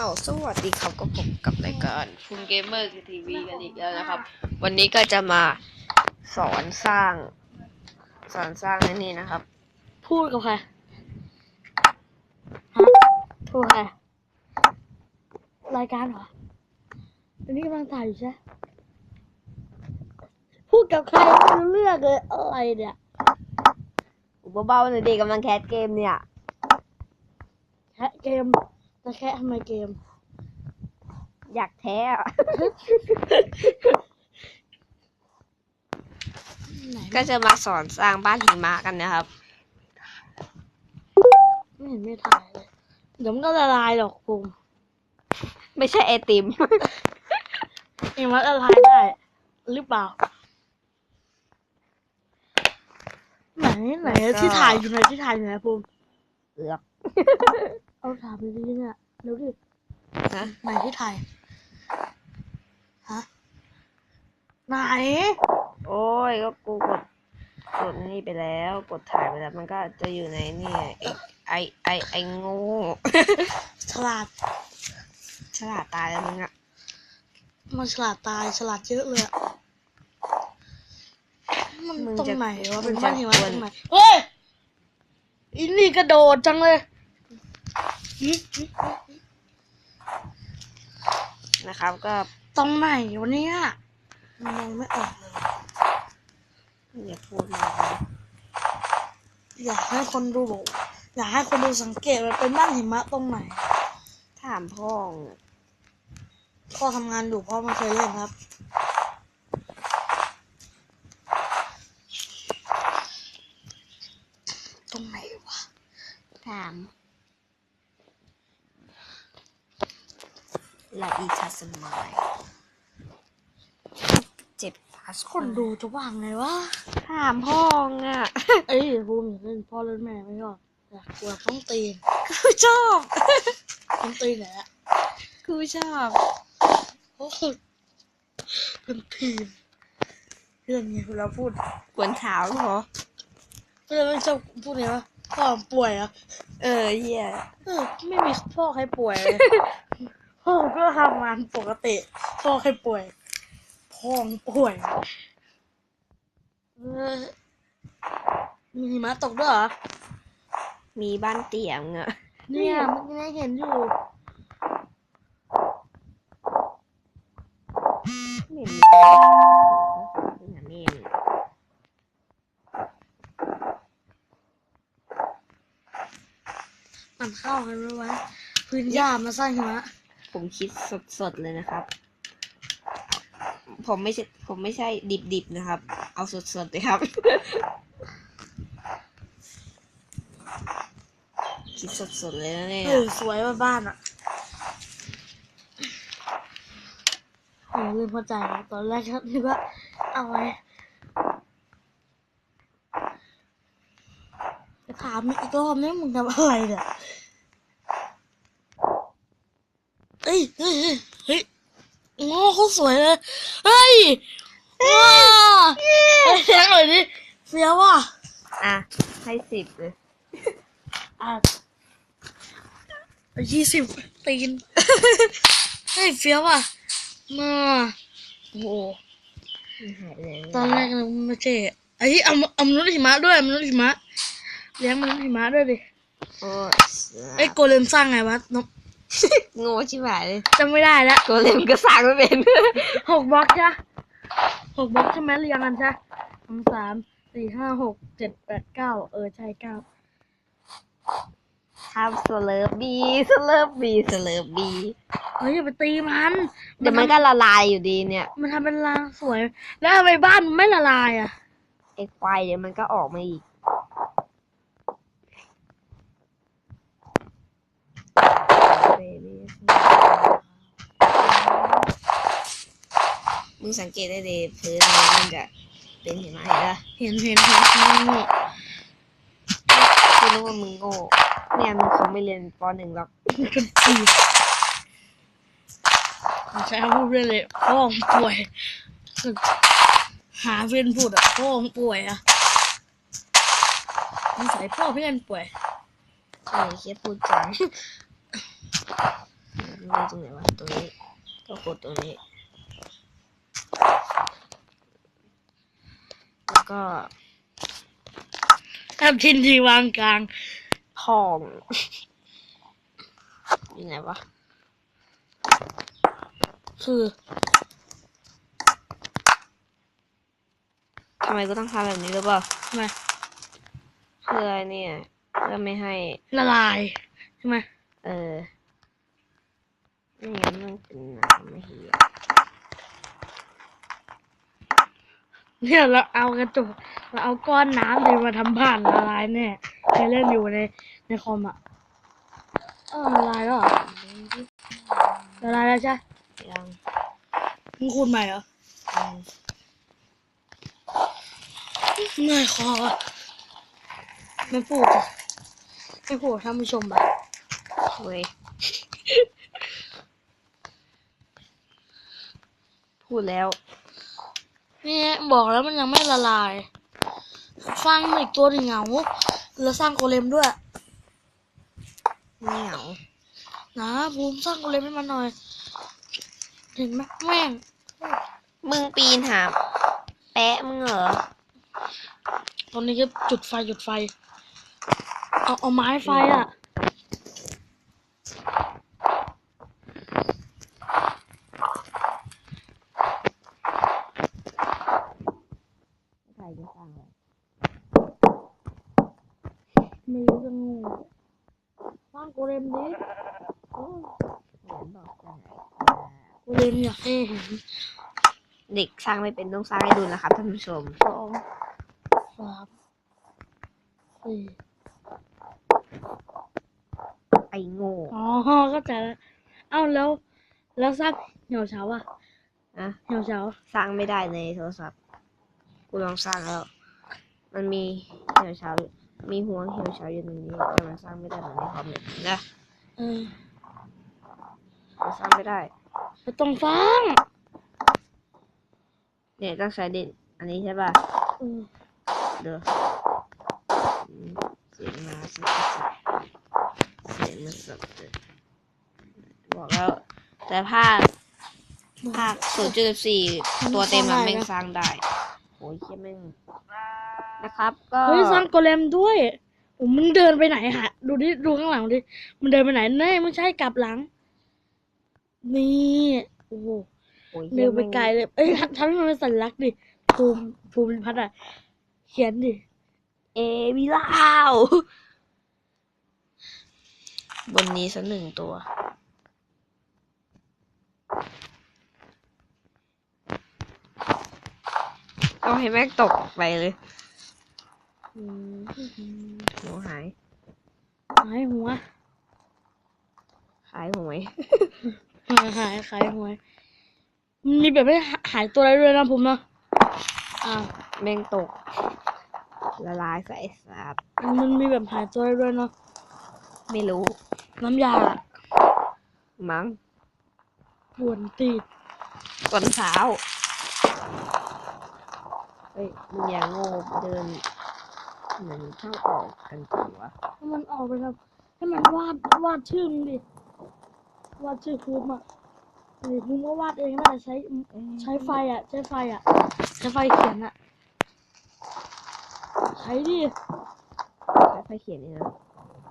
เอาสวัสดีครับก็พบกับรายการคุณเกมเมอร์ทีวีกันอีกแล้วนะครับ วันนี้ก็จะมาสอนสร้าง สอนสร้างนั่นนี่นะครับ พูดกับใครฮะพูดกับใครรายการเหรออันนี้กำลังถ่ายอยู่ใช่ไหมพูดกับใครไม่รู้เรื่องเลยอะไรเนี่ยอุบเบาๆหน่อยดีกำลังแคสเกมเนี่ยแค่เกม จะแค่ทำไมเกม อยากแท้อะไหนก็จะมาสอนสร้างบ้านหิมะกันนะครับ ไม่เห็นไม่ถ่ายเลย เดี๋ยวมันก็ละลายหรอกภูมิไม่ใช่ไอติมเองมันละลายได้ หรือเปล่า ไหนไหนแล้วก็ที่ถ่ายอยู่ไหนที่ถ่ายอยู่ไหนภูมิเอือก เอาถามไปดิเนี่ยเดี๋ยวดินะไหนที่ถ่ายฮะไหน โอ้ยก็กูกดกดนี่ไปแล้ว กดถ่ายไปแล้ว มันก็จะอยู่ในนี่ไอไอไอไอโง่ฉลาด ฉลาดตายแล้วมึงอะมันฉลาดตายฉลาดเยอะเลยอะมันตรงไหนวะเป็นบ้านหิมะตรงไหนเฮ้ยอินนี่กระโดดจังเลยอิ๊ะอิ๊ะ นะครับ ก็ตรงไหนวะเนี่ยมันมองไม่ออกเลยอย่าพูดมากนะอยากให้คนดูบอกอยากให้คนดูสังเกตว่าเป็นบ้านหิมะตรงไหน ถามพ่องอะพ่อทำงานอยู่พ่อไม่เคยเล่นครับ ตรงไหนวะ ถาม ละอีทัสมายเจ็บพาสคนดูจะว่างไงวะถามพ่องอะเอ้ยภูมิอย่าเล่นพ่อเล่นแม่ไม่ชอบอยากกลัวต้องตีนกูชอบต้องตีนแหละกูชอบโอ้โหเป็นทีมเรื่องนี้เวลาพูดกวนเท้าเหรอเวลาไม่ชอบพูดไงวะพ่อป่วยเหรอะ เออเหี้ยเออไม่มีพ่อใครป่วยเลย พ่อก็ทำงานปกติ พ่อใครป่วยพ่อป่วยเออมีหิมะตกด้วยเหรอ มีบ้านเตี่ยมอะเนี่ยมันยังเห็นอยู่ไม่มีเนี่ยนี่มันเข้ากันไหมวะพื้นหญ้ามาสร้างหิมะ ผมคิดสดๆเลยนะครับ ผมไม่ใช่ผมไม่ใช่ดิบๆนะครับ เอาสดๆเลยครับ คิดสดๆเลยนะเนี่ยเออสวยว่าบ้านอะโอ้ลืมเข้าใจแล้วตอนแรกก็นึกว่าเอาไว้จะถามอีกรอบนี้มึงทำอะไรเนี่ย เฮ้ยเฮ้ยเฮ้ยเฮ้ยโอ้เขาสวยเลย เฮ้ยว้าเฮ้ยงหน่อยดิเฟี้ยว่ะอะ ให้สิบเลยอะยี่สิบตีนเฮ้ยเฟี้ยวว่ะมาโอ้โหตอนแรกนึกว่าไม่ใช่ไอ้ยเอาเอามนุษย์หิมะด้วยมนุษย์หิมะเลี้ยงมนุษย์หิมะด้วยดิโอ้ไอ้ยโกเลมสร้างไงวะนก โง่ชิบหายเลยจำไม่ได้แล้วตัวเล็มก็สร้างไม่เป็นหกบล็อกใช่ปะหกบล็อกใช่ไหมเรียงกันใช่สองสามสี่ห้าหกเจ็ดแปดเก้าเออใช่เก้าทำสเลิฟบีสเลิฟบีสเลิฟบีเฮ้ยอย่าไปตีมันเดี๋ยวมันก็ละลายอยู่ดีเนี่ย มันทำเป็นรางสวย แล้วทำไมบ้านมันไม่ละลายอะไอ้ควายเดี๋ยวมันก็ออกมาอีก มึงสังเกตได้เลยพื้นมันจะเป็นเห็นไหมล่ะเห็นเห็นเห็นเห็นนี่ไม่รู้ว่ามึงโง่เนี่ยมึงคงไม่เรียนปหนึ่งหรอกกันตีใช้คำพูดได้เลยพ่อผมป่วย หาเพื่อนพูดอะพ่อผมป่วยอะนิสัยพ่อเพื่อนป่วยใช่แค่พูดจัง มันมีตรงไหนวะตรงนี้ก็กดตรงนี้ แล้วก็ทำชินทีวางกลางทองอยู่ไหนวะคือทำไมกูต้องทำแบบนี้หรือเปล่าทำไมเพื่อเนี่ยเพื่อไม่ให้ละลายใช่ไหมเออ ไม่งั้นมันเป็นน้ำไม่เหี่ยเนี่ยเราเอากระจกเราเอาก้อนน้ำเลยมาทำผ่านละลายแน่ยเคยเล่นอยู่ในในคอมอะเออละลายแล้วเหรอละลายแล้วใช่ยังมึงคูณใหม่เหรออืมเหนื่อยคอไม่พูดไม่พูดท่านผู้ชมอะเว้ย พูดแล้ว นี่บอกแล้วมันยังไม่ละลาย สร้างอีกตัวหนึ่งเหงา แล้วสร้างโกเลมด้วยไม่เหงานะภูมิสร้างโกเลมให้มันหน่อย เห็นไหมแม่ง มึงปีนหาแปะมึงเหรอ ตอนนี้ก็จุดไฟจุดไฟ เอาเอาไม้ไฟอะ ใครจะสร้างอะไร ไม่รู้จะงูสร้างโกเลมดิโอ้ เหมือนบอกจะไหน โกเลม อยากให้เห็นเด็กสร้างไม่เป็นต้องสร้างให้ดูนะครับท่านผู้ชมสองสามสี่ไอ้โง่อ๋อก็แต่ละเอ้าแล้ว แล้วสร้างเหี่ยวเฉาอะนะเหี่ยวเฉาสร้างไม่ได้ในโทรศัพท์กูลองสร้างแล้ว มันมีเหี่ยวเฉามีหัวเหี่ยวเฉาอยู่ตรงนี้แต่มันสร้างไม่ได้เหมือนในคอมเนี่ยนะเออมันสร้างไม่ได้ ไม่ต้องสร้างเนี่ยต้องใช้ดินอันนี้ใช่ป่ะเออเดี๋ยวอืมเสียงมาสิเสียงมาสับเลยบอกแล้ว แต่ภาคภาคศูนย์จุดสี่ตัวเต็มมันแม่งสร้างได้โอ้ยเชี่ยแม่งนะครับ ก็เฮ้ยสร้างโกเลมด้วยโอ้มึงเดินไปไหนหะดูดิดูข้างหลังดิ มันเดินไปไหนเน่ไม่ใช่กลับหลัง นี่โอ้โหโอ้ยเดินไปไกลเลย เอ้ยทำทำให้มันเป็นสัญลักษณ์ดิภูมิภูมิพัฒน์อะเขียนดิ เอวิลาวบนนี้สักหนึ่งตัว เอาให้แม่งตกไปเลยอืมหัวหายหายหัว ขายหวย หายหายหายหัวมันมีแบบไม่หายตัวอะไรด้วยนะผมเนาะอ่าวแม่งตก ละลายใส่สาบมันมีแบบหายตัวอะไรด้วยเนาะไม่รู้ น้ำยามั้งปวนตีดตอนเช้าเฮ้ยมึงอย่างโง่เดินเหมือนเข้าออกกันจังวะให้มันออกไปครับ ให้มันวาดวาดชื่อมึงดิ วาดชื่อภูมิอะเฮ้ยภูมิก็วาดเองนะใช้ใช้ไฟอะ ใช้ไฟอะ ใช้ไฟเขียนอะ ใช้ดิค่อยๆเขียนนี่นะ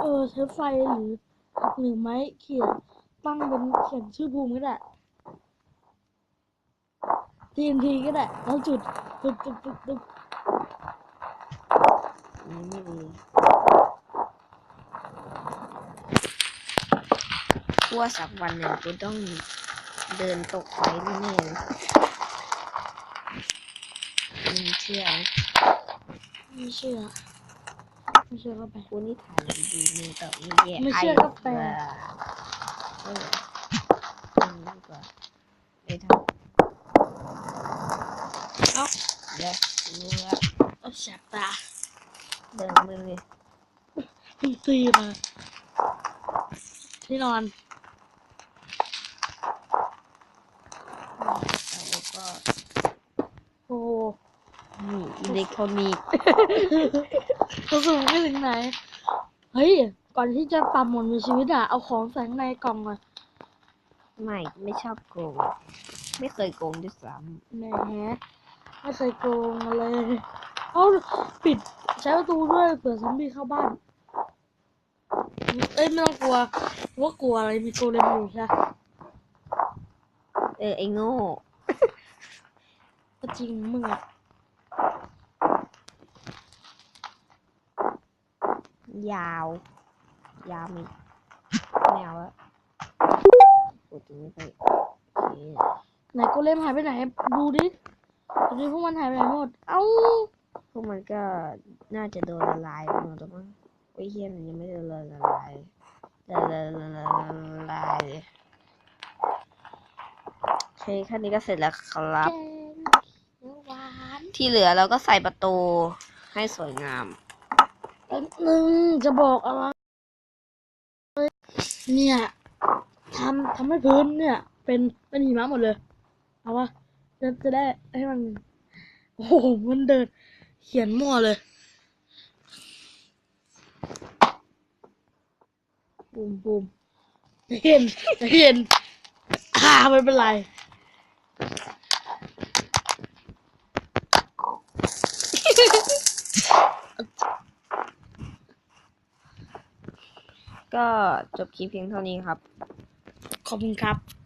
เออใช้ไฟหรือหรือไม้เขียนตั้งเป็นเขียนชื่อภูมิก็ได้ TNT ก็ได้แล้วจุดตึ๊บตึ๊บตึ๊บตึ๊บนี่ไม่ดี กลัวสักวันหนึ่งกูต้องเดินตกไปแน่ๆเลยมึงเชื่อไหมไม่เชื่อไม่เชื่อก็ไปกูนี่ถ่ายดีๆมึงต่อมึงแย่ไม่เชื่อก็แปลเออเออดีกว่าไอ้ทำเอ้าเดี๋ยวมึงละเอาแสบตาเดินมือเลยเพิ่งตีมาที่นอน แล้ว ก็โอ้โหนี่อิเล็กทรอนิกส์กระสุนไม่ถึงไหน เฮ้ย ก่อนที่จะปรับหมดมีชีวิตอะเอาของใส่ข้างในกล่องก่อนไม่ไม่ชอบโกง ไม่เคยโกงด้วยซ้แหมไม่เคยโกงอะไรเอาปิดใช้ประตูด้วยเผื่อซอมบี้เข้าบ้าน เอ้ยไม่ต้องกลัวว่ากลัวอะไรมีโกเลมอยู่ใช่ปะำเออไอโง่ก็ จริงมึงอะยาว ยาวมีไม่เอาละพูดถึงไม่ค่อยโอเคไหนโกเล่มหายไปไหน ดูดิดูดิพวกมันหายไปไหนหมด เอ้า พวกมันก็น่าจะโดนละลายหมดแล้วมั้งไอ้เฮียมันยังไม่โดนละลายละลายละลายละลายโอเคแค่นี้ก็เสร็จแล้วครับ แกงเขียวหวาน ที่เหลือเราก็ใส่ประตูให้สวยงามแป๊บนึงจะบอกอะไรเนี่ยทำทำให้พื้นเนี่ย เป็นเป็นหิมะหมดเลยเอาวะจะจะได้ให้มัน โอ้โหมันเดิน เขียนมั่วเลยบูมบูมเห็นเห็นอ่าไม่เป็นไร ก็จบคลิปเพียงเท่านี้ครับ ขอบคุณครับ